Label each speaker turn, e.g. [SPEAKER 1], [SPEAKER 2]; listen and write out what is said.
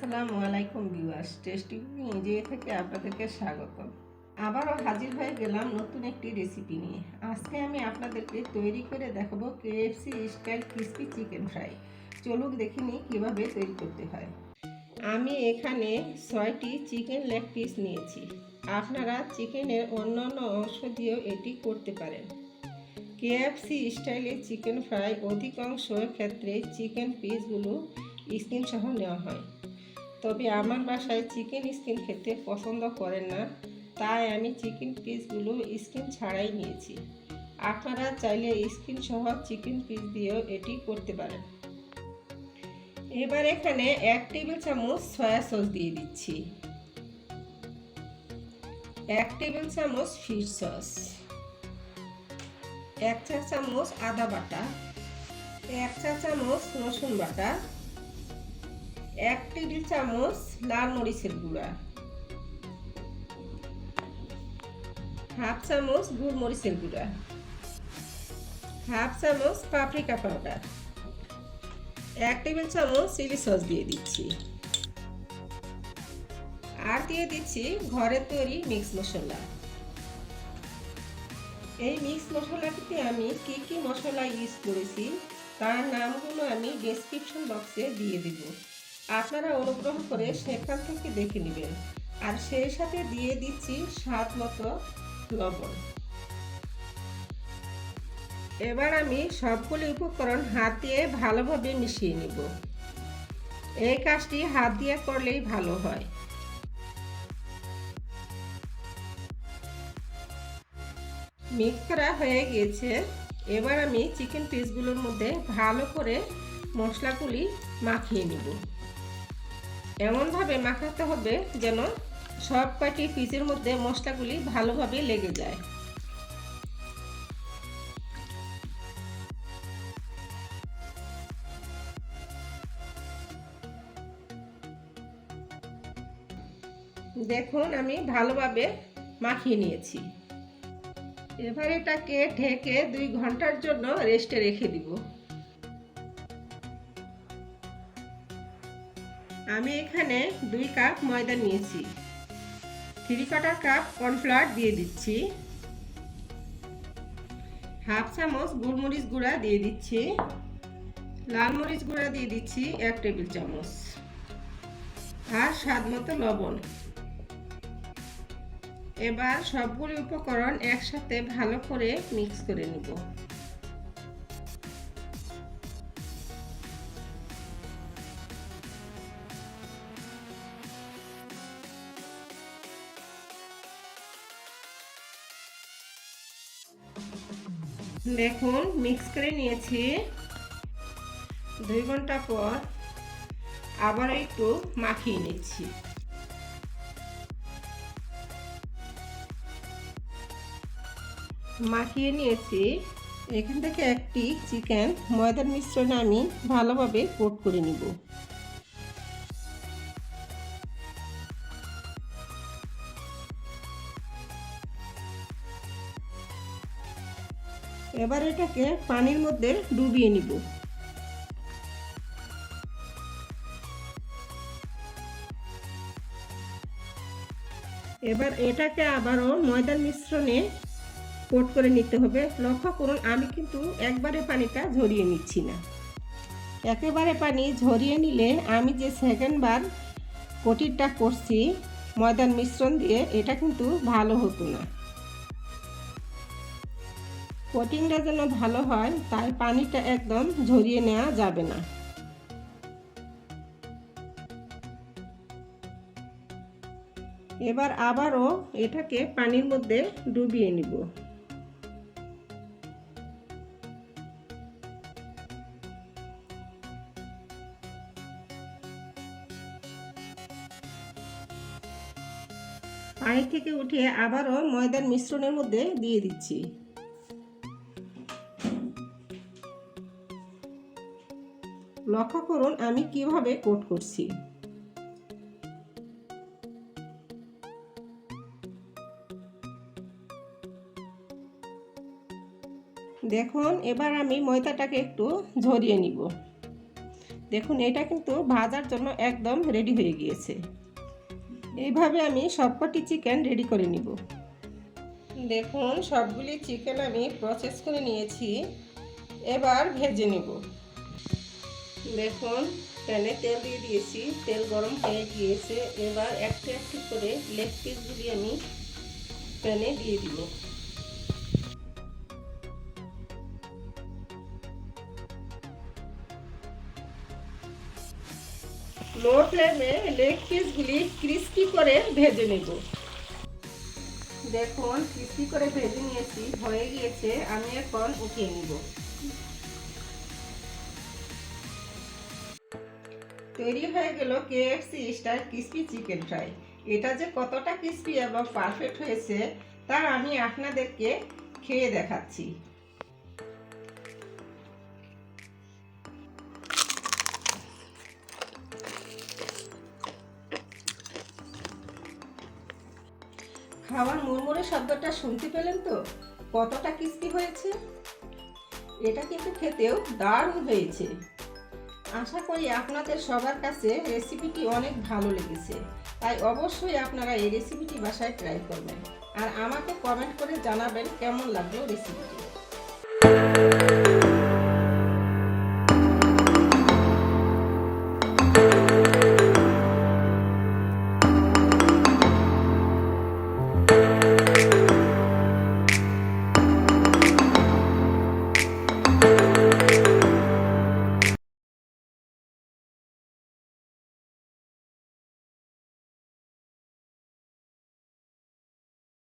[SPEAKER 1] আসসালামু আলাইকুম viewers, tasty cooking এজিএ থেকে আপনাদেরকে স্বাগত আবারও হাজির হয়ে গেলাম নতুন একটি রেসিপি নিয়ে। আজকে আমি আপনাদেরকে তৈরি করে দেখাবো KFC style crispy chicken fry চলুক দেখিনি কীভাবে তৈরি করতে হয়। আমি এখানে ছয়টি চিকেন লেগ পিস নিয়েছি। আপনারা চিকেনের অন্যান্য অংশ দিয়েও এটি করতে পারেন। কেএফসি স্টাইলে চিকেন ফ্রাই অধিকাংশ ক্ষেত্রে চিকেন পিসগুলো স্কিন সহ নেওয়া হয়। তবে আমার বাসায় চিকেন স্কিন খেতে পছন্দ করেন না, তাই আমি চিকেন পিসগুলো স্কিন ছাড়াই নিয়েছি। আপনারা চাইলে স্কিন সহ চিকেন পিস দিয়েও এটি করতে পারেন। এবার এখানে এক টেবিল চামচ সয়া সস দিয়ে দিচ্ছি। এক টেবিল চামচ ফিশ সস এক চা চামচ আদা বাটা। এক চা চামচ রসুন বাটা। এক টেবিল চামচ লাল মরিচের গুঁড়া। হাফ চামচ গুড় মরিচের গুঁড়া। হাফ চামচ পাপরিকা পাউডার। এক টেবিল চামচ চিলি সস দিয়ে দিচ্ছি। আর দিয়ে দিচ্ছি ঘরে তৈরি মিক্স মশলা। এই মিক্স মশলাটিতে আমি কি কি মশলা ইউজ করেছি, তার নামগুলো আমি ডেসক্রিপশন বক্সে দিয়ে দিব। আপনারা অনুগ্রহ করে সেখান থেকে দেখে নেবেন। আর সেই সাথে দিয়ে দিচ্ছি স্বাদ মতো লবণ। এবার আমি সবগুলি উপকরণ হাত দিয়ে ভালোভাবে মিশিয়ে নিব। এই কাজটি হাত দিয়ে করলেই ভালো হয়। মিক্স করা হয়ে গিয়েছে এবার আমি চিকেন পিসগুলোর মধ্যে ভালো করে মশলাগুলি মাখিয়ে নিব। এমনভাবে মাখাতে হবে যেন সব কয়টি পিসের মধ্যে মশলাগুলি ভালোভাবে লেগে যায়। দেখুন, আমি ভালোভাবে মাখিয়ে নিয়েছি। এবার এটাকে ঢেকে দুই ঘণ্টার জন্য রেস্টে রেখে দিব। আমি এখানে দুই কাপ ময়দা নিয়েছি। থ্রি কোয়ার্টার কাপ কর্নফ্লাওয়ার দিয়ে দিচ্ছি। হাফ চামচ গোলমরিচ গুঁড়া দিয়ে দিচ্ছি। লাল মরিচ গুঁড়া দিয়ে দিচ্ছি এক টেবিল চামচ। আর স্বাদ মতো লবণ। এবার সবগুলি উপকরণ একসাথে ভালো করে মিক্স করে নিব। দেখুন মিক্স করে নিয়েছি। দুই ঘণ্টা পর আবার একটু মাখিয়ে নিচ্ছি। মাখিয়ে নিয়েছি। এখান থেকে একটি চিকেন ময়দার মিশ্রণে আমি ভালোভাবে কোট করে নিব। এবার এটাকে পানির মধ্যে ডুবিয়ে নিব। এবার এটাকে আবারও ময়দার মিশ্রণে কোট করে নিতে হবে। লক্ষ্য করুন, আমি কিন্তু একবারে পানিটা ঝরিয়ে নিচ্ছি না। একেবারে পানি ঝরিয়ে নিলে আমি যে সেকেন্ডবার কোটিরটা করছি ময়দার মিশ্রণ দিয়ে, এটা কিন্তু ভালো হতো না। কোটিংটা যেন ভালো হয়, তাই পানিটা একদম ঝরিয়ে নেওয়া যাবে না। এবার আবারও এটাকে পানির মধ্যে ডুবিয়ে নিব। পানি থেকে উঠিয়ে আবারও ময়দার মিশ্রণের মধ্যে দিয়ে দিচ্ছি। লক্ষ্য করুন আমি কীভাবে কোট করছি। দেখুন, এবার আমি ময়দাটাকে একটু ঝরিয়ে নিব। দেখুন, এটা কিন্তু ভাজার জন্য একদম রেডি হয়ে গিয়েছে। এইভাবে আমি সবকটি চিকেন রেডি করে নিব। দেখুন, সবগুলি চিকেন আমি প্রসেস করে নিয়েছি। এবার ভেজে নেব। দেখুন, প্যানে তেল দিয়ে দিয়েছি। তেল গরম হয়ে গিয়েছে। এবার একটু একটু করে লেগ পিসগুলি আমি প্যানে দিয়ে দিব। লো ফ্লেমে লেগ পিসগুলি ক্রিস্পি করে ভেজে নেব। দেখুন ক্রিস্পি করে ভেজে নিয়েছি, হয়ে গিয়েছে। আমি এখন উঠিয়ে নিব। তৈরি হয়ে গেল KFC style crispy chicken fry এটা যে কতটা ক্রিস্পি এবং পারফেক্ট হয়েছে তা আমি আপনাদেরকে খেয়ে দেখাচ্ছি। খাওয়ার মুড়মুড়ে শব্দটা শুনতে পেলেন তো? কতটা ক্রিস্পি হয়েছে? এটা কিন্তু খেতেও দারুণ হয়েছে। আশা করি আপনাদের সবার কাছে রেসিপিটি অনেক ভালো লেগেছে। তাই অবশ্যই আপনারা এই রেসিপিটি বাসায় ট্রাই করবেন। আর আমাকে কমেন্ট করে জানাবেন কেমন লাগল রেসিপিটি।